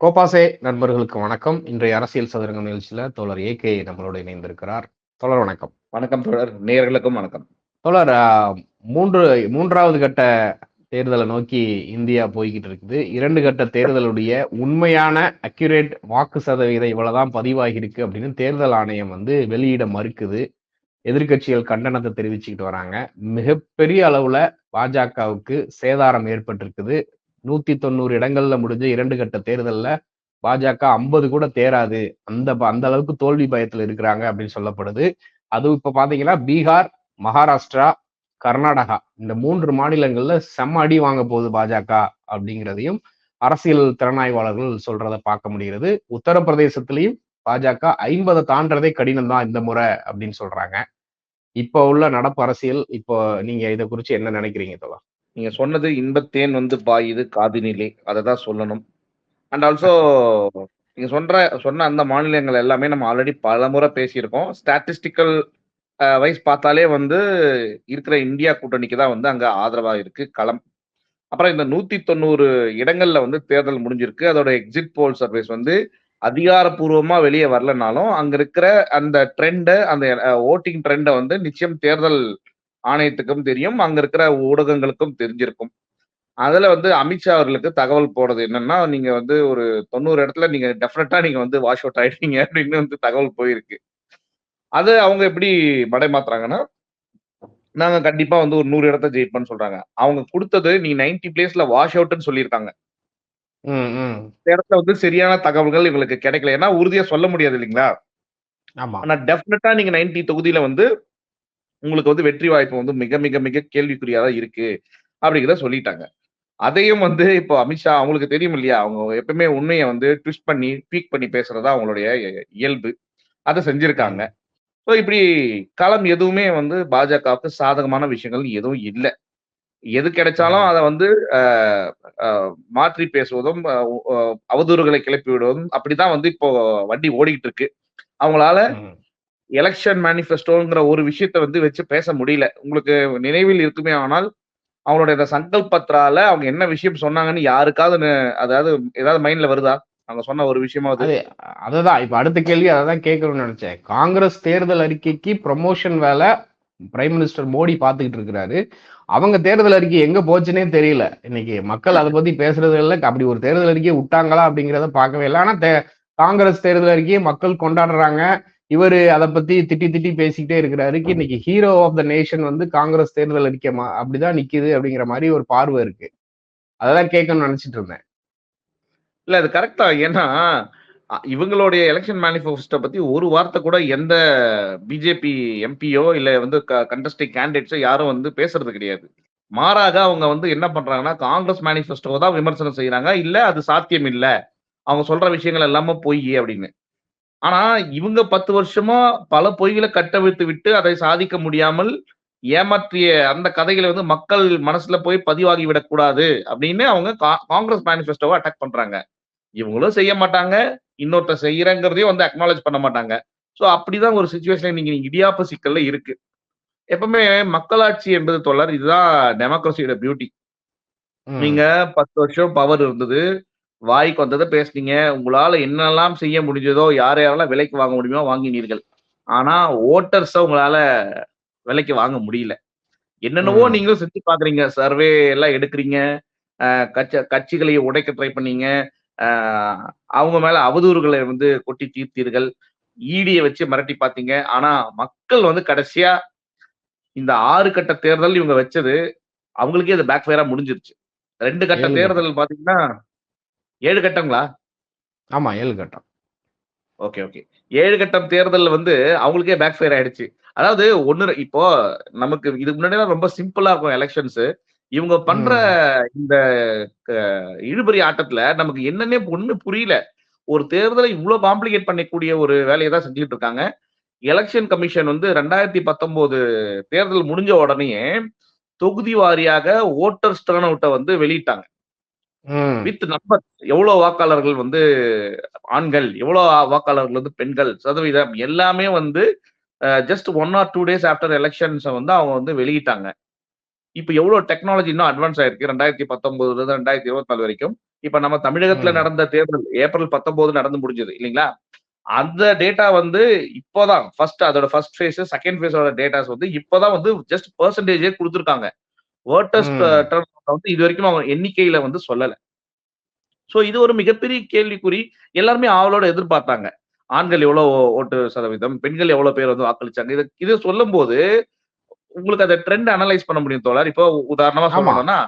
கோபாசே நண்பர்களுக்கு வணக்கம். இன்றைய அரசியல் சதுரங்க நிகழ்ச்சியில தோழர் ஏகே நம்மளோட இணைந்திருக்கிறார். தோழர் வணக்கம். வணக்கம் தோழர். நேயர்களுக்கும் வணக்கம். தோழர் மூன்று மூன்றாவது கட்ட தேர்தலை நோக்கி இந்தியா போய்கிட்டு இருக்குது. இரண்டு கட்ட தேர்தலுடைய உண்மையான அக்யூரேட் வாக்கு சதவீதம் இவ்வளவுதான் பதிவாகி இருக்கு அப்படின்னு தேர்தல் ஆணையம் வந்து வெளியிட மறுக்குது. எதிர்க்கட்சிகள் கண்டனத்தை தெரிவிச்சுக்கிட்டு வராங்க. மிகப்பெரிய அளவுல பாஜகவுக்கு சேதாரம் ஏற்பட்டிருக்குது. நூத்தி தொண்ணூறு இடங்கள்ல முடிஞ்ச இரண்டு கட்ட தேர்தல்ல பாஜக ஐம்பது கூட தேராது. அந்த ப- அந்த அளவுக்கு தோல்வி பயத்துல இருக்கிறாங்க அப்படின்னு சொல்லப்படுது. அதுவும் இப்ப பாத்தீங்கன்னா பீகார் மகாராஷ்டிரா கர்நாடகா இந்த மூன்று மாநிலங்கள்ல செம்ம அடி வாங்க போகுது பாஜக அப்படிங்கிறதையும் அரசியல் திறனாய்வாளர்கள் சொல்றத பார்க்க முடிகிறது. உத்தரப்பிரதேசத்திலையும் பாஜக ஐம்பதை தாண்டதே கடினம் தான் இந்த முறை அப்படின்னு சொல்றாங்க. இப்போ உள்ள நடப்பு அரசியல் இப்போ நீங்க இதை குறித்து என்ன நினைக்கிறீங்க தோலா நீங்க சொன்னது இன்பத்தேன் வந்து பாயுது காதினிலே. அதை தான் சொல்லணும். அண்ட் ஆல்சோ நீங்க சொல்ற சொன்ன அந்த மாநிலங்கள் எல்லாமே நம்ம ஆல்ரெடி பல முறை பேசியிருக்கோம் ஸ்டாட்டிஸ்டிக்கல் வைஸ் பார்த்தாலே வந்து இருக்கிற இந்தியா கூட்டணிக்கு தான் வந்து அங்க ஆதரவா இருக்கு களம். அப்புறம் இந்த நூத்தி தொண்ணூறு இடங்கள்ல வந்து தேர்தல் முடிஞ்சிருக்கு. அதோட எக்ஸிட் போல் சர்வீஸ் வந்து அதிகாரப்பூர்வமா வெளியே வரலனாலும் அங்க இருக்கிற அந்த ட்ரெண்டை அந்த ஓட்டிங் ட்ரெண்டை வந்து நிச்சயம் தேர்தல் ஆணையத்துக்கும் தெரியும். அங்க இருக்கிற ஊடகங்களுக்கும் தெரிஞ்சிருக்கும். அதுல வந்து அமித்ஷா அவர்களுக்கு தகவல் போடுறது என்னன்னா நீங்க வந்து ஒரு தொண்ணூறு இடத்துல நீங்க டெஃபினட்டா நீங்க வந்து வாஷ் அவுட் ஆயிட்டீங்க அப்படின்னு வந்து தகவல் போயிருக்கு. அது அவங்க எப்படி மடைமாத்துறாங்கன்னா நாங்க கண்டிப்பா வந்து ஒரு நூறு இடத்த ஜெயிப்போம்னு சொல்றாங்க. அவங்க கொடுத்தது நீ 90 பிளேஸ்ல வாஷ் அவுட்னு சொல்லியிருக்காங்க. இந்த இடத்துல வந்து சரியான தகவல்கள் இவங்களுக்கு கிடைக்கல. ஏன்னா உறுதியா சொல்ல முடியாது இல்லைங்களா? ஆமா. ஆனா டெஃபினட்டா நீங்க 90 தொகுதியில வந்து உங்களுக்கு வந்து வெற்றி வாய்ப்பு வந்து மிக மிக மிக கேள்விக்குறியா தான் இருக்கு அப்படிங்கிறத சொல்லிட்டாங்க. அதையும் வந்து இப்போ அமித்ஷா அவங்களுக்கு தெரியும் இல்லையா? அவங்க எப்பவுமே உண்மையை வந்து ட்விஸ்ட் பண்ணி பீக் பண்ணி பேசுறதா அவங்களுடைய இயல்பு. அதை செஞ்சிருக்காங்க. ஸோ இப்படி களம் எதுவுமே வந்து பாஜகவுக்கு சாதகமான விஷயங்கள் எதுவும் இல்லை. எது கிடைச்சாலும் அதை வந்து மாற்றி பேசுவதும் அவதூறுகளை கிளப்பி விடுவதும் அப்படிதான் வந்து இப்போ வண்டி ஓடிக்கிட்டு இருக்கு அவங்களால. எலெக்ஷன் மேனிஃபெஸ்டோங்கிற ஒரு விஷயத்தை வந்து வச்சு பேச முடியல. உங்களுக்கு நினைவில் இருக்குமே ஆனால் அவங்களுடைய இந்த சங்கல்ப் பத்ரால அவங்க என்ன விஷயம் சொன்னாங்கன்னு யாருக்காவது அதாவது ஏதாவது மைண்ட்ல வருதா? அவங்க சொன்ன ஒரு விஷயமாவது. அது அததான். இப்ப அடுத்த கேள்வி அததான் கேட்கணும்னு நினைச்சேன். காங்கிரஸ் தேர்தல் அறிக்கைக்கு ப்ரமோஷன் வேலை பிரைம் மினிஸ்டர் மோடி பாத்துக்கிட்டு இருக்கிறாரு. அவங்க தேர்தல் அறிக்கை எங்க போச்சுன்னே தெரியல. இன்னைக்கு மக்கள் அதை பத்தி பேசுறது இல்ல. அப்படி ஒரு தேர்தல் அறிக்கையை விட்டாங்களா அப்படிங்கிறத பார்க்கவே இல்லை. ஆனா தே- காங்கிரஸ் தேர்தல் அறிக்கையை மக்கள் கொண்டாடுறாங்க. இவரு அதை பத்தி திட்டி திட்டி பேசிக்கிட்டே இருக்கிறாரு. இன்னைக்கு ஹீரோ ஆஃப் த நேஷன் வந்து காங்கிரஸ் தேர்தல் அறிக்கை மா- அப்படிதான் நிக்குது அப்படிங்கிற மாதிரி ஒரு பார்வை இருக்கு. அதெல்லாம் கேட்கணும்னு நினைச்சிட்டு இருந்தேன். இல்ல அது கரெக்டா ஏன்னா இவங்களுடைய எலெக்ஷன் மேனிஃபெஸ்டோ பத்தி ஒரு வார்த்தை கூட எந்த பிஜேபி எம்பியோ இல்ல வந்து கண்டஸ்டிங் கேண்டிடேட்ஸோ யாரும் வந்து பேசுறது கிடையாது. மாறாக அவங்க வந்து என்ன பண்றாங்கன்னா காங்கிரஸ் மேனிஃபெஸ்டோ தான் விமர்சனம் செய்யறாங்க இல்ல அது சாத்தியம் இல்ல. அவங்க சொல்ற விஷயங்கள் எல்லாமே பொய் அப்படின்னு. ஆனா இவங்க பத்து வருஷமா பல பொய்களை கட்டவிழ்த்து விட்டு அதை சாதிக்க முடியாமல் ஏமாற்றிய அந்த கதைகளை வந்து மக்கள் மனசுல போய் பதிவாகி விடக்கூடாது அப்படின்னு அவங்க கா- காங்கிரஸ் மேனிஃபெஸ்டோவை அட்டாக் பண்றாங்க. இவங்களும் செய்ய மாட்டாங்க. இன்னொருத்தர் செய்யறங்கிறதையும் வந்து அக்னாலேஜ் பண்ண மாட்டாங்க. ஸோ அப்படிதான் ஒரு சுச்சுவேஷன் நீங்க இடியாப்ப சிக்கல்ல இருக்கு. எப்பவுமே மக்களாட்சி என்பது தொடர் இதுதான் டெமோக்ரஸியோட பியூட்டி. நீங்க பத்து வருஷம் பவர் இருந்தது வாய்க்கு வந்ததை பேசுனீங்க உங்களால என்னெல்லாம் செய்ய முடிஞ்சதோ யார் யாரெல்லாம் விலைக்கு வாங்க முடியுமோ வாங்கினீர்கள். ஆனா ஓட்டர்ஸ உங்களால விலைக்கு வாங்க முடியல. என்னென்னவோ. நீங்களும் செஞ்சு பாக்குறீங்க சர்வே எல்லாம் எடுக்கிறீங்க கட்சி கட்சிகளை உடைக்க ட்ரை பண்ணீங்க அவங்க மேல அவதூறுகளை வந்து கொட்டி தீர்த்தீர்கள். ஈடியை வச்சு மிரட்டி பார்த்தீங்க. ஆனா மக்கள் வந்து கடைசியா இந்த ஆறு கட்ட தேர்தல் இவங்க வச்சது அவங்களுக்கே அது பேக் ஃபயரா முடிஞ்சிருச்சு. ரெண்டு கட்ட தேர்தல் பாத்தீங்கன்னா ஏழு கட்டங்களா? ஆமா ஏழு கட்டம். Okay okay. ஏழு கட்டம் தேர்தல் வந்து அவங்களுக்கே பேக் ஃபயர் ஆயிடுச்சு. அதாவது ஒண்ணு இப்போ நமக்கு இதுக்கு முன்னாடி ரொம்ப சிம்பிளா இருக்கும் எலெக்ஷன்ஸ் இவங்க பண்ற இந்த இழுபறி ஆட்டத்துல நமக்கு என்னன்னே ஒண்ணு புரியல. ஒரு தேர்தலை இவ்வளவு காம்ப்ளிகேட் பண்ணக்கூடிய ஒரு வேலையை தான் செஞ்சுட்டு இருக்காங்க. எலெக்ஷன் கமிஷன் வந்து ரெண்டாயிரத்தி பத்தொன்பது தேர்தல் முடிஞ்ச உடனே தொகுதி வாரியாக ஓட்டர்ஸ் டர்ன் அவுட்டை வந்து வெளியிட்டாங்க. வித் நம்பர் எவ்வளவு வாக்காளர்கள் வந்து ஆண்கள் எவ்வளவு வாக்காளர்கள் வந்து பெண்கள் சதவீதம் எல்லாமே வந்து just one or two days after elections வந்து அவங்க வந்து வெளியிட்டாங்க. இப்ப எவ்வளவு டெக்னாலஜி இன்னும் அட்வான்ஸ் ஆயிருக்கு? ரெண்டாயிரத்தி பத்தொன்பதுல இருந்து ரெண்டாயிரத்தி இருபத்தி நாலு வரைக்கும். இப்ப நம்ம தமிழகத்துல. நடந்த தேர்தல் ஏப்ரல் பத்தொன்பது நடந்து முடிஞ்சது இல்லைங்களா? அந்த டேட்டா வந்து இப்போதான் ஃபர்ஸ்ட் அதோட ஃபர்ஸ்ட் ஃபேஸ் செகண்ட் ஃபேஸோட டேட்டாஸ் வந்து இப்போதான் வந்து ஜஸ்ட் பெர்சன்டேஜே கொடுத்துருக்காங்க. ஓட்டர்ஸ். வந்து இது வரைக்கும் அவங்க எண்ணிக்கையில வந்து சொல்லல. சோ இது ஒரு மிகப்பெரிய கேள்விக்குறி. எல்லாருமே ஆவலோட எதிர்பார்த்தாங்க. ஆண்கள் எவ்வளவு ஓட்டு சதவீதம் பெண்கள் எவ்வளவு பேர் வந்து வாக்களிச்சாங்க. இது இது சொல்லும் போது உங்களுக்கு அந்த ட்ரெண்ட் அனலைஸ் பண்ண முடியும் தோழர். இப்போ உதாரணமா. சொல்லணும்னா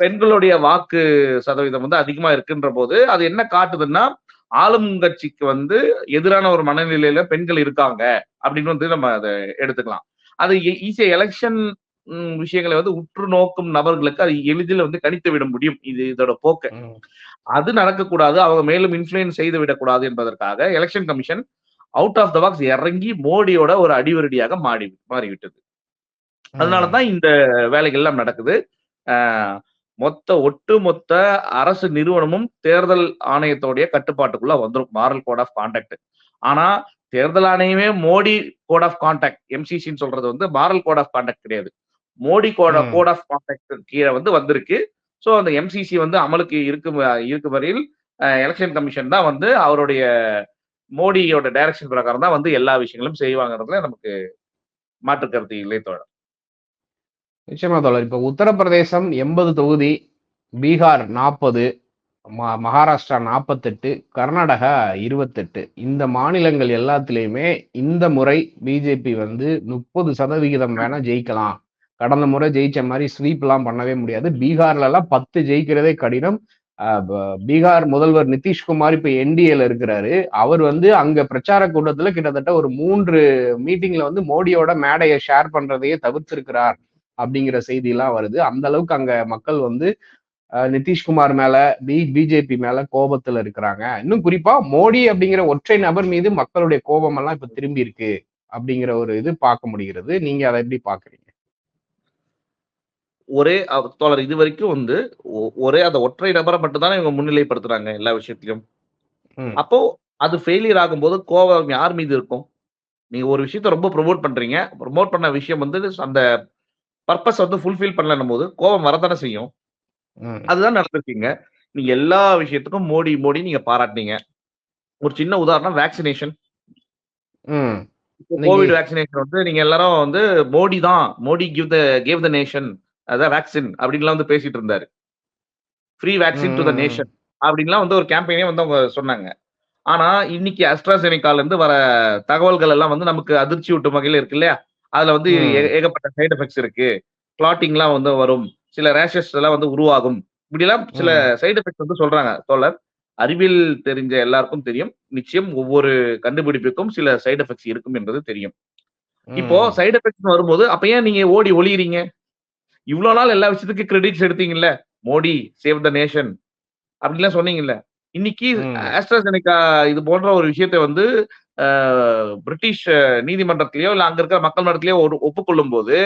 பெண்களுடைய வாக்கு சதவீதம் வந்து அதிகமா இருக்குன்ற போது அது என்ன காட்டுதுன்னா ஆளும் கட்சிக்கு வந்து எதிரான ஒரு மனநிலையில பெண்கள் இருக்காங்க அப்படின்னு வந்து நம்ம அதை எடுத்துக்கலாம். அது ஈஸியா எலெக்ஷன் விஷயங்களை வந்து உற்று நோக்கும் நபர்களுக்கு அது எளிதில் வந்து கணித்து விட முடியும். இது இதோட போக்கு. அது நடக்கக்கூடாது. அவங்க மேலும் இன்ஃபுளுயன்ஸ் செய்து விடக்கூடாது என்பதற்காக election commission out of the box இறங்கி மோடியோட ஒரு அடிவருடியாக மாறி மாறிவிட்டது. அதனாலதான் இந்த வேலைகள் எல்லாம் நடக்குது. மொத்த ஒட்டு மொத்த அரசு நிறுவனமும் தேர்தல் ஆணையத்தோடைய கட்டுப்பாட்டுக்குள்ள வந்துரும். Moral code of conduct. ஆனா தேர்தல் ஆணையமே மோடி கோட் ஆஃப் கான்டாக்ட் எம்சிசின்னு சொல்றது வந்து மாரல் கோட் ஆஃப் கான்டாக்ட் கிடையாது. Modi code. Code of conduct கீழே வந்து வந்திருக்கு. ஸோ அந்த எம்சிசி வந்து அமலுக்கு இருக்கும் இருக்கும் வரையில் எலெக்ஷன் கமிஷன் தான் வந்து அவருடைய மோடியோட டைரக்ஷன் பிரகாரம் தான் வந்து எல்லா விஷயங்களும் செய்வாங்கிறதுல நமக்கு மாற்று கருத்து இல்லை தோழர். நிச்சயமா தோழர். இப்ப உத்தரப்பிரதேசம் எண்பது தொகுதி பீகார் நாற்பது மகாராஷ்டிரா நாற்பத்தெட்டு கர்நாடகா இருபத்தெட்டு. இந்த மாநிலங்கள் எல்லாத்துலேயுமே இந்த முறை பிஜேபி வந்து முப்பது சதவிகிதம் வேணா ஜெயிக்கலாம். கடந்த முறை ஜெயிச்ச மாதிரி ஸ்வீப் எல்லாம் பண்ணவே முடியாது. பீகார்ல எல்லாம் பத்து ஜெயிக்கிறதே கடினம். ஆஹ் பீகார் முதல்வர் நிதிஷ்குமார் இப்ப என்டிஏல இருக்கிறாரு. அவர் வந்து அங்க பிரச்சார கூட்டத்துல கிட்டத்தட்ட ஒரு மூன்று மீட்டிங்ல வந்து மோடியோட மேடையை ஷேர் பண்றதையே தவிர்த்திருக்கிறார். அப்படிங்கிற செய்தி எல்லாம் வருது. அந்த அளவுக்கு அங்க மக்கள் வந்து அஹ், நிதிஷ்குமார் மேல பி பிஜேபி மேல கோபத்துல இருக்கிறாங்க. இன்னும் குறிப்பா மோடி அப்படிங்கிற ஒற்றை நபர் மீது மக்களுடைய கோபம் எல்லாம் இப்ப திரும்பி இருக்கு அப்படிங்கிற ஒரு இது பார்க்க முடிகிறது. நீங்க அதை எப்படி பாக்குறீங்க ஒரே தோழர் இது வரைக்கும் வந்து ஒரே அந்த ஒற்றை நபரை மட்டும் தானே இவங்க முன்னிலைப்படுத்துறாங்க எல்லா விஷயத்திலும். அப்போ அது ஃபெயிலியர் ஆகும்போது கோபம் யார் மீது இருக்கும்? நீங்க ஒரு விஷயத்த ரொம்ப ப்ரொமோட் பண்றீங்க. ப்ரொமோட் பண்ண விஷயம் வந்து அந்த பர்பஸ் வந்து ஃபுல்ஃபில் பண்ணலன்னும் போது கோபம் வரதானே செய்யும். அதுதான் நடந்திருக்கீங்க. நீங்க எல்லா விஷயத்துக்கும் மோடி மோடி நீங்க பாராட்டினீங்க. ஒரு சின்ன உதாரணம் வேக்சினேஷன் கோவிட் வேக்சினேஷன் வந்து நீங்க எல்லாரும் வந்து மோடி தான் Modi give the gave the nation அதான் வேக்சின் அப்படின்லாம் வந்து பேசிட்டு இருந்தாரு. Free vaccine to the. Nation அப்படின்லாம் வந்து ஒரு கேம்பெயினே வந்து அவங்க சொன்னாங்க. ஆனா இன்னைக்கு அஸ்ட்ராசெனிகால இருந்து வர தகவல்கள் எல்லாம் வந்து நமக்கு அதிர்ச்சி ஊட்டும் வகையில இருக்கு இல்லையா? அதுல வந்து ஏகப்பட்ட சைடு எஃபெக்ட்ஸ் இருக்கு. கிளாட்டிங்லாம் வந்து வரும். சில ரேஷஸ் எல்லாம் வந்து உருவாகும். இப்படிலாம் சில ம். சைடு எஃபெக்ட்ஸ் வந்து சொல்றாங்க தோழர். அறிவியல் தெரிஞ்ச எல்லாருக்கும் தெரியும். நிச்சயம் ஒவ்வொரு கண்டுபிடிப்புக்கும் சில சைடு எஃபெக்ட்ஸ் இருக்கும் என்பது தெரியும். இப்போ. சைடு எஃபெக்ட்ஸ் வரும்போது அப்ப ஏன் நீங்க ஓடி ஒளியறீங்க? இவ்வளவு நாள் எல்லா விஷயத்துக்கும் கிரெடிட்ஸ் எடுத்தீங்கல்ல? மோடி சேவ் த நேஷன் அப்படின்லாம் சொன்னீங்கல்ல? இன்னைக்கு. ஆஸ்ட்ராசெனிகா இது போன்ற ஒரு விஷயத்தை வந்து பிரிட்டிஷ் நீதிமன்றத்திலயோ இல்ல அங்க இருக்கிற மக்கள் மன்றத்திலயோ ஒரு ஒப்புக்கொள்ளும் போது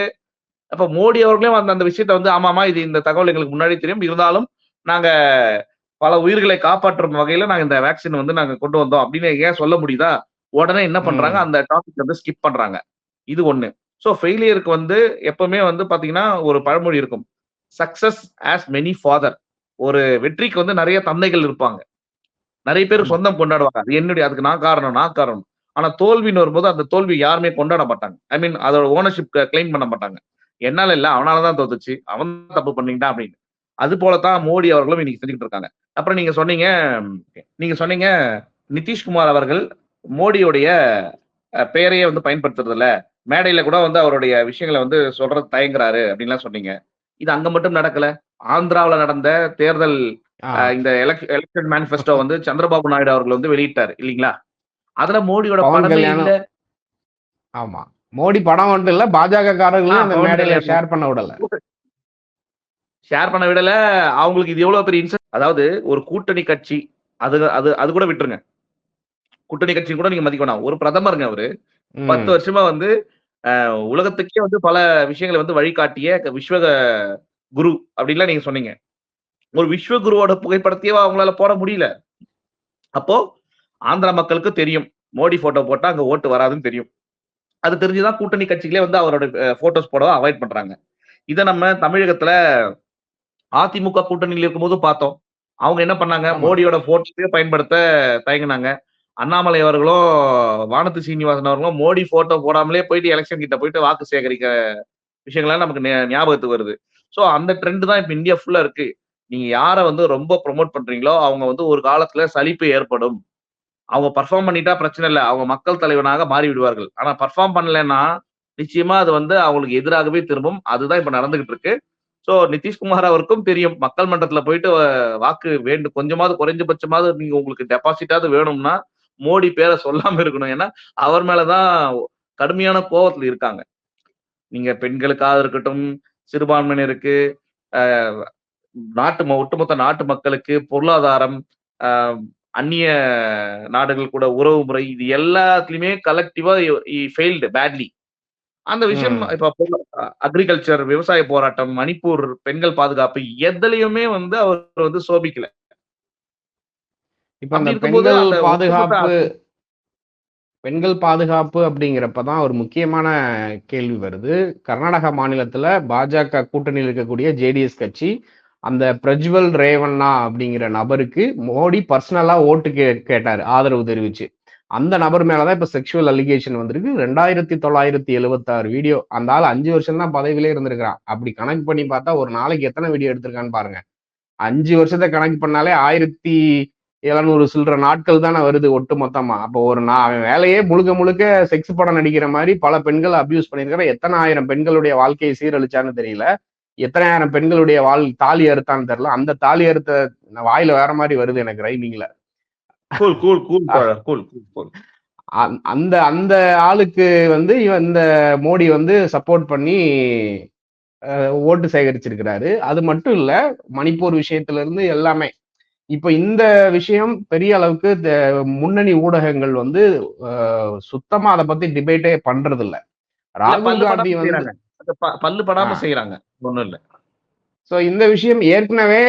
அப்ப மோடி அவர்களே அந்த அந்த விஷயத்தை வந்து ஆமாமா இது இந்த தகவல் எங்களுக்கு முன்னாடி தெரியும். இருந்தாலும் நாங்க பல உயிர்களை காப்பாற்றும் வகையில நாங்க இந்த வேக்சின் வந்து நாங்க கொண்டு வந்தோம். அப்படின்னு ஏன் சொல்ல முடியுதா? உடனே என்ன பண்றாங்க. அந்த டாபிக் வந்து ஸ்கிப் பண்றாங்க. இது ஒண்ணு. சோ ஃபெயிலியருக்கு வந்து எப்பவுமே வந்து பாத்தீங்கன்னா ஒரு பழமொழி இருக்கும். சக்சஸ் ஆஸ் மெனி ஃபாதர் ஒரு வெற்றிக்கு வந்து நிறைய தந்தைகள் இருப்பாங்க. நிறைய பேர் சொந்தம் கொண்டாடுவாங்க. அது என்னுடைய அதுக்கு நான் காரணம் நான் காரணம். ஆனா தோல்வின்னு வரும்போது அந்த தோல்வி யாருமே கொண்டாட மாட்டாங்க. ஐ மீன் அதோட ஓனர்ஷிப் கிளைம் பண்ண மாட்டாங்க. என்னால இல்ல அவனாலதான் தோத்துச்சு அவன் தான் தப்பு பண்ணிட்டான் அப்படின்னு. அது போலதான் மோடி அவர்களும் இன்னைக்கு செஞ்சுக்கிட்டு இருக்காங்க. அப்புறம் நீங்க சொன்னீங்க நீங்க சொன்னீங்க நிதிஷ்குமார் அவர்கள் மோடியுடைய பெயரையே வந்து பயன்படுத்துறது இல்ல மேடையில கூட வந்து அவருடைய விஷயங்களை வந்து சொல்றது தயங்குறாரு அப்படின்லாம் சொன்னீங்க. இது அங்க மட்டும் நடக்கல. ஆந்திராவில் நடந்த தேர்தல் இந்த எலெக்ஷன் மேனிஃபெஸ்டோ வந்து சந்திரபாபு நாயுடு அவர்கள் வந்து வெளியிட்டார் இல்லீங்களா? அதுல மோடியோட படமே. இல்ல. ஆமா. மோடி படம் மட்டும் இல்ல பாஜக காரர்களும் அந்த மேடையில. ஷேர் பண்ண விடல. ஷேர் பண்ண விடல. அவங்களுக்கு இது எவ்வளவு பெரிய இன்சென்ட் அதாவது ஒரு கூட்டணி கட்சி அது அது அது கூட விட்டுருங்க. கூட்டணி கட்சி கூட நீங்க மதிக்க வேணாம். ஒரு பிரதமருங்க அவரு. பத்து வருஷமா வந்து உலகத்துக்கே வந்து பல விஷயங்களை வந்து வழிகாட்டிய விஸ்வ குரு அப்படின்லாம் நீங்க சொன்னீங்க. ஒரு விஸ்வ குருவோட புகைப்படத்தையே அவங்களால போட முடியல அப்போ ஆந்திரா மக்களுக்கு தெரியும் மோடி போட்டோ போட்டா அங்க ஓட்டு வராதுன்னு தெரியும் அது தெரிஞ்சுதான் கூட்டணி கட்சிகளே வந்து அவரோட போட்டோஸ் போடவா அவாய்ட் பண்றாங்க இத நம்ம தமிழகத்துல அதிமுக கூட்டணியில் இருக்கும்போது பார்த்தோம். அவங்க என்ன பண்ணாங்க. மோடியோட ஃபோட்டோவே பயன்படுத்த தயங்குனாங்க. அண்ணாமலை அவர்களும், வானதி சீனிவாசன் அவர்களும் மோடி ஃபோட்டோ போடாமலே போயிட்டு எலக்ஷன் கிட்ட போயிட்டு வாக்கு சேகரிக்க விஷயங்கள்லாம் நமக்கு ஞாபகத்துக்கு வருது. சோ அந்த ட்ரெண்ட் தான் இப்ப இந்தியா ஃபுல்லா இருக்கு. நீங்க யாரை வந்து ரொம்ப ப்ரொமோட் பண்றீங்களோ, அவங்க வந்து ஒரு காலத்துல சலிப்பு ஏற்படும். அவங்க பெர்ஃபார்ம் பண்ணிட்டா பிரச்சனை இல்லை அவங்க மக்கள் தலைவனாக மாறி விடுவார்கள். ஆனா பெர்ஃபார்ம் பண்ணலன்னா, நிச்சயமா அது வந்து அவங்களுக்கு எதிராகவே திரும்பும். அதுதான் இப்ப நடந்துகிட்டு இருக்கு. ஸோ நிதிஷ்குமார் அவருக்கும் தெரியும். மக்கள் மன்றத்துல போயிட்டு வாக்கு வேண்டும் கொஞ்சமாவது குறைஞ்சபட்சமாவது நீங்க உங்களுக்கு டெபாசிட்டாவது வேணும்னா, மோடி பேரை சொல்லாம இருக்கணும். ஏன்னா, அவர் மேலதான் கடுமையான கோவத்துல இருக்காங்க. நீங்க பெண்களுக்காக இருக்கட்டும், சிறுபான்மையினருக்கு, நாட்டு ஒட்டுமொத்த நாட்டு மக்களுக்கு, பொருளாதாரம், அந்நிய நாடுகள் கூட உறவு முறை, இது எல்லாத்துலயுமே கலெக்டிவா ஃபெயில்ட் பேட்லி. அந்த விஷயம். இப்ப அக்ரிகல்ச்சர், விவசாய போராட்டம், மணிப்பூர், பெண்கள் பாதுகாப்பு எதுலயுமே வந்து அவர் வந்து சோபிக்கல. இப்ப அந்த பெண்கள் பாதுகாப்பு பெண்கள் பாதுகாப்பு அப்படிங்கிறப்ப தான் ஒரு முக்கியமான கேள்வி வருது. கர்நாடகா மாநிலத்தில பாஜக கூட்டணியில இருக்கக்கூடிய ஜேடிஎஸ் கட்சி, அந்த பிரஜ்வல் ரேவண்ணா அப்படிங்கிற நபருக்கு மோடி பர்சனலா ஓட்டு கே கேட்டாரு. ஆதரவு தெரிவிச்சு. அந்த நபர் மேல தான் இப்ப செக்ஷுவல் அலிகேஷன் வந்திருக்கு. 2976 வீடியோ. அந்த ஆள் அஞ்சு வருஷம் தான் பதவியிலே இருந்திருக்கிறான். அப்படி கணக்கு பண்ணி பார்த்தா, ஒரு நாளைக்கு எத்தனை வீடியோ எடுத்திருக்கான்னு பாருங்க. அஞ்சு வருஷத்தை கணக்கு பண்ணாலே ஆயிரத்தி எழுநூறு சில்லற நாட்கள் தானே வருது ஒட்டு மொத்தமா. அப்போ ஒரு நான் அவன் வேலையே முழுக்க முழுக்க செக்ஸ் படம் நடிக்கிற மாதிரி பல பெண்கள் அபியூஸ் பண்ணியிருக்கிறான். எத்தனை ஆயிரம் பெண்களுடைய வாழ்க்கையை சீரழிச்சான்னு தெரியல. எத்தனை ஆயிரம் பெண்களுடைய வாழ் தாலி அறுத்தான்னு தெரியல. அந்த தாலி அறுத்த வாயில வேற மாரி வருது எனக்கு ரைமிங்ல. அந்த அந்த ஆளுக்கு வந்து இவன் இந்த மோடி வந்து சப்போர்ட் பண்ணி ஓட்டு சேகரிச்சிருக்கிறாரு. அது மட்டும் இல்ல, மணிப்பூர் விஷயத்துல இருந்து எல்லாமே. இப்ப இந்த விஷயம் பெரிய அளவுக்கு முன்னணி ஊடகங்கள் வந்து சுத்தமா அத பத்தி டிபேட்டே பண்றதில்ல. இல்ல ராகுல் காந்தி வந்து பல்லு. படாம செய்றாங்க. ஒன்றும் இல்ல. சோ இந்த விஷயம் ஏற்கனவே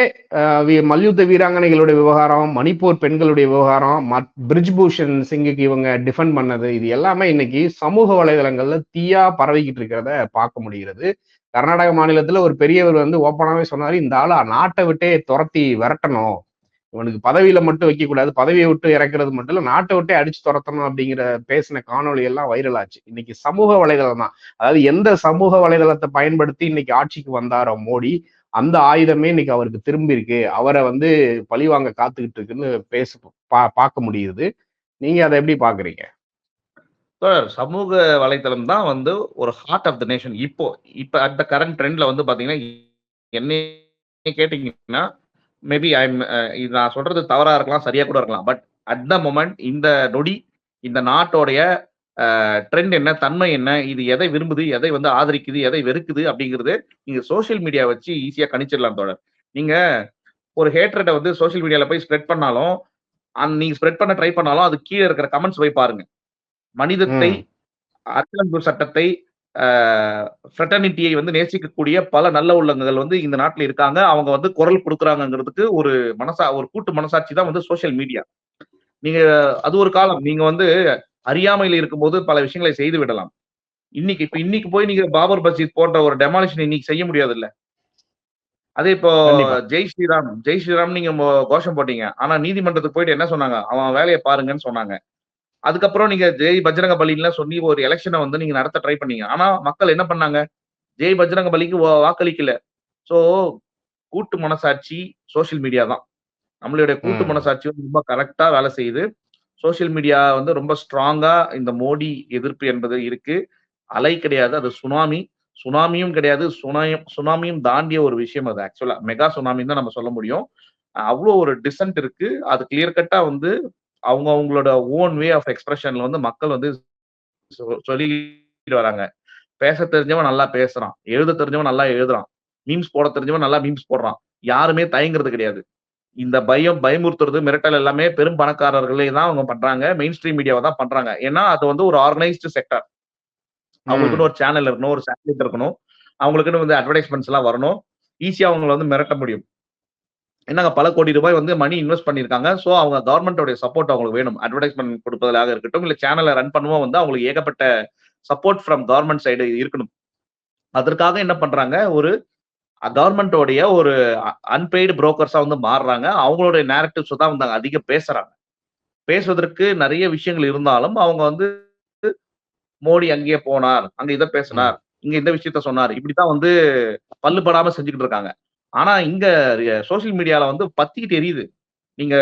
மல்யுத்த வீராங்கனைகளுடைய விவகாரம், மணிப்பூர் பெண்களுடைய விவகாரம், மத் பிரிஜ்பூஷன் சிங்குக்கு இவங்க டிஃபெண்ட் பண்ணது, இது எல்லாமே இன்னைக்கு சமூக வலைதளங்கள்ல தீயா பரவிக்கிட்டு இருக்கிறத பார்க்க முடிகிறது. கர்நாடக மாநிலத்துல ஒரு பெரியவர் வந்து ஓப்பனாவே சொன்னாரு, "இந்த ஆள் நாட்டை விட்டே துரத்தி விரட்டணும். இவனுக்கு பதவியில மட்டும் வைக்கக்கூடாது. பதவியை விட்டு இறக்குறது மட்டும் இல்ல, நாட்டை விட்டே அடிச்சு துரத்தணும் அப்படிங்கிற பேசின காணொளி எல்லாம் வைரல் ஆச்சு. இன்னைக்கு சமூக வலைதளம் தான். அதாவது எந்த சமூக வலைதளத்தை பயன்படுத்தி இன்னைக்கு ஆட்சிக்கு வந்தாரோ மோடி, அந்த ஆயுதமே இன்னைக்கு அவருக்கு திரும்பியிருக்கு. அவரை வந்து பழிவாங்க காத்துக்கிட்டு இருக்குன்னு பேச பா பார்க்க முடியுது. நீங்க அதை எப்படி பார்க்குறீங்க? சார் சமூக வலைத்தளம் தான் வந்து ஒரு ஹார்ட் ஆஃப் த நேஷன். இப்போ இப்போ அட் த கரண்ட் ட்ரெண்ட்ல வந்து பாத்தீங்கன்னா என்ன கேட்டீங்கன்னா, மேபி ஐ அம் அ இது நான் சொல்றது தவறா இருக்கலாம், சரியா கூட இருக்கலாம். பட் அட் த மொமெண்ட் இந்த நொடி, இந்த நாட்டோடைய ட்ரெண்ட் என்ன? தன்மை என்ன? இது எதை விரும்புது? எதை வந்து ஆதரிக்குது? எதை வெறுக்குது? அப்படிங்கிறது நீங்க சோசியல் மீடியா வச்சு ஈஸியா கணிச்சிடலாம் தோழர். நீங்க ஒரு ஹேட்ரட்ட வந்து சோசியல் மீடியால போய் ஸ்ப்ரெட் பண்ணாலும், அந் நீங்க ஸ்ப்ரெட் பண்ண ட்ரை பண்ணாலும், அது கீழ இருக்கிற கமெண்ட்ஸ் போய் பாருங்க. மனிதத்தை. அரசியலமைப்பு சட்டத்தை, ஃப்ரெட்டர்னிட்டியை வந்து நேசிக்கக்கூடிய பல நல்ல உள்ளங்கள் வந்து இந்த நாட்டுல இருக்காங்க. அவங்க வந்து குரல் குடுக்குறாங்கங்கிறதுக்கு ஒரு மனசா ஒரு கூட்டு மனசாட்சி தான் வந்து சோசியல் மீடியா. நீங்க அது ஒரு காலம். நீங்க வந்து அறியாமையில இருக்கும்போது பல விஷயங்களை செய்து விடலாம். இன்னைக்கு இப்ப இன்னைக்கு போய் நீங்க பாபர் மஸ்ஜித் போன்ற ஒரு டெமாலிஷன் இன்னைக்கு செய்ய முடியாதுல்ல. அதே இப்போ. ஜெய் ஸ்ரீராம், ஜெய் ஸ்ரீராம் நீங்க கோஷம் போட்டீங்க. ஆனா நீதிமன்றத்துக்கு போயிட்டு என்ன சொன்னாங்க? அவன் வேலைய பாருங்கன்னு சொன்னாங்க. அதுக்கப்புறம் நீங்க ஜெய் பஜ்ரங்க பலின்லாம் சொல்லி ஒரு எலக்ஷன வந்து நீங்க நடத்த ட்ரை பண்ணீங்க. ஆனா மக்கள் என்ன பண்ணாங்க? ஜெய் பஜ்ரங்க பலிக்கு வாக்களிக்கல. சோ கூட்டு மனசாட்சி சோசியல் மீடியா தான். நம்மளுடைய கூட்டு. மனசாட்சி வந்து ரொம்ப கரெக்ட்டா வேலை செய்யுது. சோசியல் மீடியா வந்து ரொம்ப ஸ்ட்ராங்கா இந்த மோடி எதிர்ப்பு என்பது இருக்கு. அலை கிடையாது. அது சுனாமி. சுனாமியும் கிடையாது. சுனாயம் சுனாமியும் தாண்டிய ஒரு விஷயம் அது ஆக்சுவலா. மெகா சுனாமின்னு தான் நம்ம சொல்ல முடியும். அவ்ளோ ஒரு டிசென்ட் இருக்கு. அது கிளியர் கட்டா வந்து அவங்க அவங்களோட ஓன் வே ஆஃப் எக்ஸ்பிரஷன்ல வந்து மக்கள் வந்து சொல்லிட்டு வராங்க. பேச தெரிஞ்சவன் நல்லா பேசுறான். எழுத தெரிஞ்சவன் நல்லா எழுதுறான். மீம்ஸ் போட தெரிஞ்சவன் நல்லா மீம்ஸ் போடுறான். யாருமே தயங்குறது கிடையாது. இந்த பயம், பயமுறுத்துறது, மிரட்டல் எல்லாமே பெரும் பணக்காரர்களே தான் அவங்க பண்றாங்க. மெயின் ஸ்ட்ரீம் மீடியாவை தான் பண்றாங்க. ஏன்னா, அது வந்து ஒரு ஆர்கனைஸ்டு செக்டர் அவங்களுக்குன்னு ஒரு சேனல் இருக்கணும், ஒரு சேட்டலைட் இருக்கணும். அவங்களுக்குன்னு வந்து அட்வர்டைஸ்மெண்ட்ஸ் எல்லாம் வரணும். ஈஸியா அவங்கள வந்து மிரட்ட முடியும். என்னங்க பல கோடி ரூபாய் வந்து மணி இன்வெஸ்ட் பண்ணியிருக்காங்க. ஸோ அவங்க கவர்மெண்டோடைய சப்போர்ட் அவங்களுக்கு வேணும். அட்வர்டைஸ்மென்ட் கொடுப்பதாக இருக்கட்டும், இல்லை சேனலை ரன் பண்ணுவோம் வந்து அவங்களுக்கு ஏகப்பட்ட சப்போர்ட் ஃப்ரம் கவர்மெண்ட் சைடு இருக்கணும். அதற்காக என்ன பண்றாங்க ஒரு கவர்மெண்டோடைய ஒரு அன்பெய்டு புரோக்கர்ஸா வந்து மாறுறாங்க அவங்களுடைய நேரட்டிவ்ஸ் தான் வந்து அங்கே அதிகம் பேசுறாங்க பேசுவதற்கு நிறைய விஷயங்கள் இருந்தாலும் அவங்க வந்து மோடி அங்கேயே போனார் அங்க இதை பேசினார் இங்க இந்த விஷயத்த சொன்னார் இப்படித்தான் வந்து பல்லுபடாமல் செஞ்சுக்கிட்டு இருக்காங்க ஆனா இங்க சோசியல் மீடியால வந்து பத்திக்கிட்டு எரியுது. நீங்க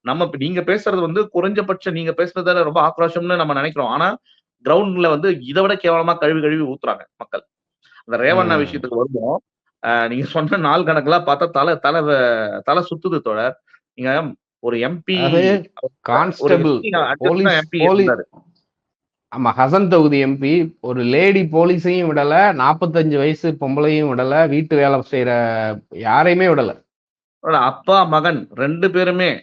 நம்ம நீங்க பேசுறது வந்து குறைஞ்சபட்சம் நீங்க பேசுறதால ரொம்ப ஆக்ரோஷம்னு நம்ம நினைக்கிறோம். ஆனா கிரவுண்ட்ல வந்து இதை விட கேவலமா கழுவி கழுவி ஊத்துறாங்க மக்கள். அந்த ரேவண்ணா. விஷயத்துக்கு வருவோம். நீங்க சொன்ன நாள் கணக்கெல்லாம் பார்த்தா தலை தலை தலை சுத்துது தோழர். நீங்க ஒரு எம்பி கான்ஸ்டபிள். எம்பி ஆமா ஹசன் தொகுதி எம்பி ஒரு லேடி போலீஸையும் விடல நாற்பத்தஞ்சு வயசு பொம்பளையும் விடல வீட்டு வேலை செய்யற யாரையுமே விடல. அப்பா மகன் ரெண்டு பேருமே.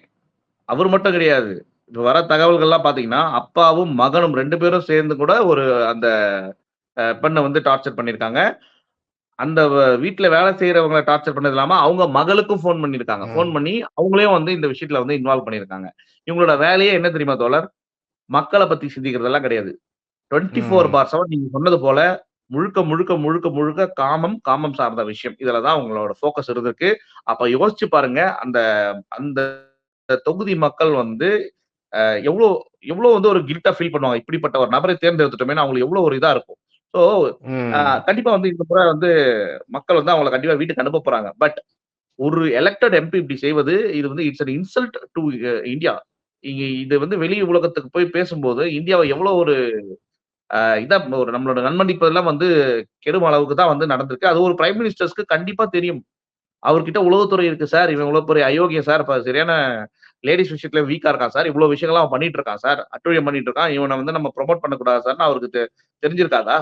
அவர் மட்டும் கிடையாது. இப்ப வர தகவல்கள்லாம் பாத்தீங்கன்னா அப்பாவும் மகனும் ரெண்டு பேரும் சேர்ந்து கூட ஒரு அந்த பெண்ணை வந்து டார்ச்சர் பண்ணிருக்காங்க. அந்த வ- வீட்ல வேலை செய்யறவங்களை டார்ச்சர் பண்ணது இல்லாம அவங்க மகளுக்கும் ஃபோன் பண்ணிருக்காங்க. ம். ஃபோன் பண்ணி அவங்களையும் வந்து இந்த விஷயத்துல வந்து இன்வால்வ் பண்ணிருக்காங்க. இவங்களோட வேலையே என்ன தெரியுமா தோழர்? மக்களை பத்தி சிந்திக்கிறதெல்லாம் கிடையாது. Twenty four. பார் செவன் நீங்க சொன்னது போல முழுக்க முழுக்க முழுக்க முழுக்க காமம் காமம் சார்ந்த விஷயம். இதுலதான் உங்களோட ஃபோக்கஸ் இருந்திருக்கு. அப்ப யோசிச்சு பாருங்க அந்த அந்த தொகுதி மக்கள் வந்து அஹ், எவ்வளவு எவ்வளவு வந்து ஒரு கில்ட்டா ஃபீல் பண்ணுவாங்க? இப்படிப்பட்ட ஒரு நபரை தேர்ந்தெடுத்துட்டோமே அவங்களுக்கு எவ்வளவு ஒரு இதா இருக்கும். ஸோ. கண்டிப்பா வந்து இந்த முறை வந்து மக்கள் வந்து அவங்களை கண்டிப்பா வீட்டுக்கு அனுப்ப போறாங்க. பட் ஒரு எலெக்டட் எம்பி இப்படி செய்வது இது வந்து it's an insult to India இங்க இது வந்து வெளி உலகத்துக்கு போய் பேசும்போது இந்தியாவை எவ்வளவு ஒரு அஹ், இதா ஒரு நம்மளோட நன்மதிப்பதெல்லாம் வந்து கெடும் அளவுக்கு தான் வந்து நடந்திருக்கு. அது ஒரு பிரைம் மினிஸ்டர்ஸ்க்கு கண்டிப்பா தெரியும். அவர்கிட்ட உளவுத்துறை இருக்கு சார் இவன் இவ்வளவு பெரிய அயோக்கியம் சார் சரியான லேடிஸ் விஷயத்துல வீக்கா இருக்கான் சார் இவ்வளவு விஷயங்கள்லாம் அவன் பண்ணிட்டு இருக்கான் சார் அட்டுழியம் பண்ணிட்டு இருக்கான். இவனை வந்து நம்ம ப்ரொமோட் பண்ணக்கூடாது சார்னு அவருக்கு தெரிஞ்சிருக்காதா?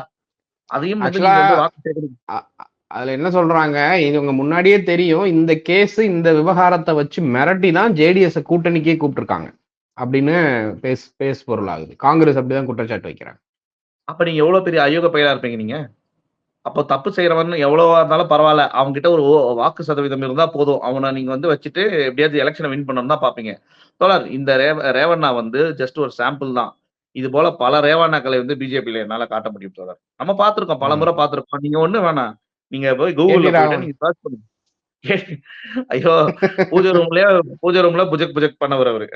அதையும் அதுல என்ன சொல்றாங்க? இவங்க முன்னாடியே தெரியும். இந்த கேஸ் இந்த விவகாரத்தை வச்சு மிரட்டி தான் ஜேடிஎஸ் கூட்டணிக்கே கூப்பிட்டுருக்காங்க. அப்படின்னு பேஸ் பேஸ் பொருள் ஆகுது காங்கிரஸ் அப்படிதான் குற்றச்சாட்டு வைக்கிறாங்க. அப்ப நீங்க எவ்வளவு பெரிய அயோக பயிலா இருப்பீங்க நீங்க? அப்போ தப்பு செய்யறவன் எவ்வளவா இருந்தாலும் பரவாயில்ல. அவங்க கிட்ட ஒரு வாக்கு சதவீதம் இருந்தா போதும். அவனை நீங்க வந்து வச்சுட்டு எப்படியாவது எலெக்ஷனை வின் பண்ணணும் தான் பாப்பீங்க தோழர் இந்த ரேவ ரேவண்ணா வந்து ஜஸ்ட் ஒரு சாம்பிள் தான். இது போல பல ரேவண்ணாக்களை வந்து பிஜேபியில என்னால காட்ட முடியும் தோழர். நம்ம பார்த்திருக்கோம் பல. முறை பார்த்திருக்கோம். நீங்க ஒண்ணு வேணாம். நீங்க போய் கூகுள்ல. நீங்க சர்ச் பண்ணுங்க ஐயோ பூஜை ரூம்லயே பூஜை ரூம்ல புஜக் புஜக் பண்ணவர் அவரு.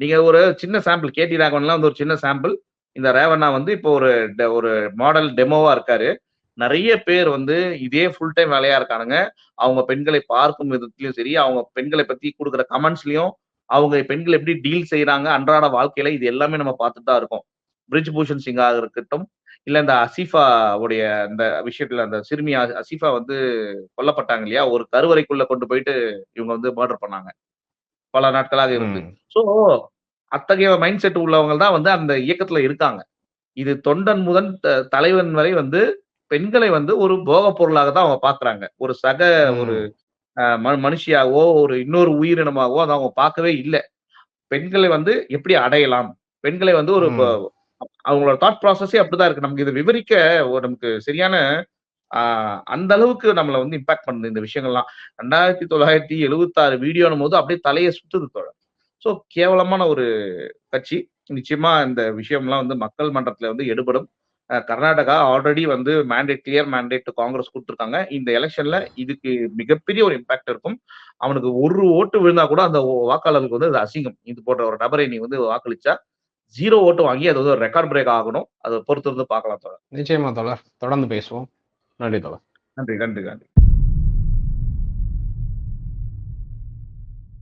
நீங்க ஒரு சின்ன சாம்பிள் கேடி ராகவன்லாம் வந்து ஒரு சின்ன சாம்பிள் இந்த ரேவண்ணா வந்து இப்போ ஒரு ஒரு மாடல் டெமோவா இருக்காரு. நிறைய பேர் வந்து இதே ஃபுல் டைம் வேலையா இருக்கானுங்க. அவங்க பெண்களை பார்க்கும் விதத்திலயும் சரி அவங்க பெண்களை பத்தி கொடுக்குற கமெண்ட்ஸ்லயும் அவங்க பெண்கள் எப்படி டீல் செய்யறாங்க அன்றாட வாழ்க்கையில இது எல்லாமே நம்ம பார்த்துட்டு தான் இருக்கோம். பிரிஜ் பூஷன் சிங்காக இருக்கட்டும் இல்ல இந்த அசிஃபா உடைய அந்த விஷயத்துல அந்த சிறுமி அசிஃபா வந்து கொல்லப்பட்டாங்க இல்லையா? ஒரு கருவறைக்குள்ள கொண்டு போயிட்டு இவங்க வந்து மர்டர் பண்ணாங்க. பல நாட்களாக இருந்து. ம். சோ அத்தகைய மைண்ட் செட் உள்ளவங்க தான் வந்து அந்த இயக்கத்துல இருக்காங்க. இது தொண்டன் முதல் த- தலைவன் வரை வந்து பெண்களை வந்து ஒரு போக பொருளாக தான் அவங்க பாக்குறாங்க. ஒரு சக ஒரு ம். அஹ், ம- மனுஷியாகவோ ஒரு இன்னொரு உயிரினமாகவோ அதை அவங்க பார்க்கவே இல்லை. பெண்களை வந்து எப்படி அடையலாம்? பெண்களை வந்து ஒரு அவங்களோட தாட் ப்ராசஸே அப்படிதான் இருக்கு. நமக்கு இதை விவரிக்க ஒரு நமக்கு சரியான அந்த அளவுக்கு நம்மளை வந்து இம்பாக்ட் பண்ணுது இந்த விஷயங்கள்லாம். ரெண்டாயிரத்தி தொள்ளாயிரத்தி எழுபத்தாறு வீடியோனும் போது அப்படியே தலையை சுத்துது தோழர். ஸோ கேவலமான ஒரு கட்சி. நிச்சயமா இந்த விஷயம்லாம் வந்து மக்கள் மன்றத்துல வந்து எடுபடும். அஹ், கர்நாடகா ஆல்ரெடி வந்து மேண்டேட் கிளியர் மேண்டேட் காங்கிரஸ் கொடுத்துருக்காங்க. இந்த எலெக்ஷன்ல இதுக்கு மிகப்பெரிய ஒரு இம்பாக்ட் இருக்கும். அவனுக்கு ஒரு ஓட்டு விழுந்தா கூட அந்த வாக்காளர்களுக்கு வாக்காளருக்கு வந்து அது அசிங்கம். இது போன்ற ஒரு நபரை நீ வந்து வாக்களிச்சா ஜீரோ ஓட்டு வாங்கி அது வந்து ரெக்கார்ட் பிரேக் ஆகணும். அதை பொறுத்து இருந்து பார்க்கலாம் தொடர் நிச்சயமா தொடர் தொடர்ந்து பேசுவோம். நன்றி தோழர் நன்றி நன்றி நன்றி